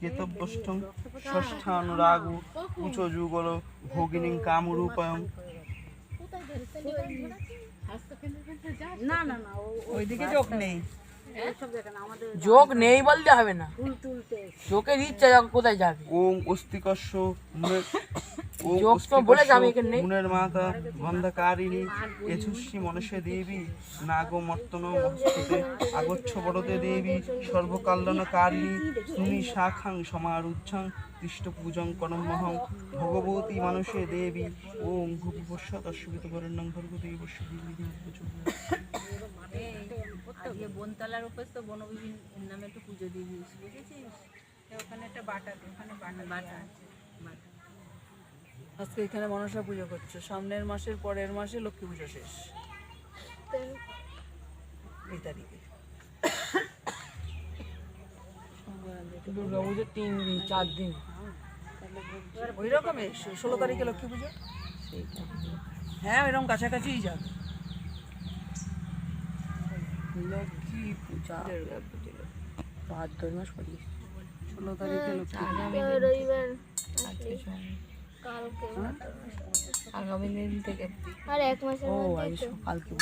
কেতব্যষ্টম ষষ্ঠানুরাগু উচ যুগল ভগিনী কামরূপায়ং না না না ওইদিকে চোখ নেই। যোগ নেই বললে হবে না। চোখের ইচ্ছা যখন কোথায় যাবে? ওং অস্তিকস্য মুনের মাতা গন্ধকারিণী যশুষ্মী মনসে দেবী নাগমর্তন আগচ্ছ বড়তে দেবী সর্বকল্যাণকারিণী সুমি শাখাং সমারুচ্ছং পৃষ্ঠপূজং করমহং ভগবতী মানুষে দেবী ওং ভূপস্য দর্শকিত বরণ্যং ভর্গদেবস্য দেবী আজকে বনতলার উপর তো বনবিবীন নামে একটু পুজো দিয়ে দিয়েছি বুঝেছিস? ওখানে একটা বাটা ওখানে বাটা বাটা আছে। বাটা। আজকে এখানে মনসা পুজো করছে। সামনের মাসের পরের মাসে লক্ষ্মী পুজো শেষ। এই তারিখে। দুর্গা পুজো তিন দিন চার দিন। ওই রকমের ষোলো তারিখে লক্ষ্মী পুজো? হ্যাঁ ওইরকম কাছাকাছিই যাবে। লক্ষ্মী পূজা। ভাদ্র মাস পড়ি ষোলো তারিখে লক্ষ্মী রবিবার কালকে। আগামী দিন থেকে। আর এক মাসের মধ্যে আজ সকালকে